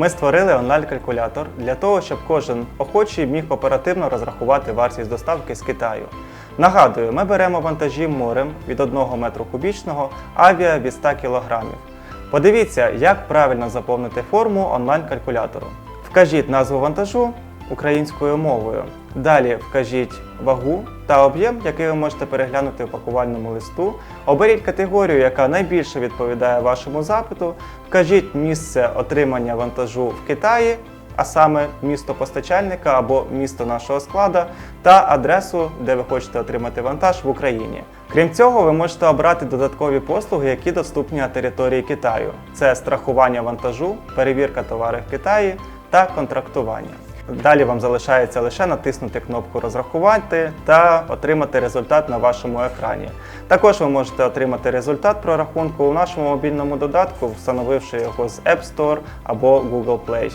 Ми створили онлайн-калькулятор для того, щоб кожен охочий міг оперативно розрахувати вартість доставки з Китаю. Нагадую, ми беремо вантажі морем від 1 метру кубічного, авіа від 100 кг. Подивіться, як правильно заповнити форму онлайн-калькулятору. Вкажіть назву вантажу українською мовою. Далі вкажіть вагу та об'єм, який ви можете переглянути в пакувальному листу. Оберіть категорію, яка найбільше відповідає вашому запиту. Вкажіть місце отримання вантажу в Китаї, а саме місто постачальника або місто нашого склада, та адресу, де ви хочете отримати вантаж в Україні. Крім цього, ви можете обрати додаткові послуги, які доступні на території Китаю. Це страхування вантажу, перевірка товарів в Китаї та контрактування. Далі вам залишається лише натиснути кнопку Розрахувати та отримати результат на вашому екрані. Також ви можете отримати результат прорахунку у нашому мобільному додатку, встановивши його з App Store або Google Play.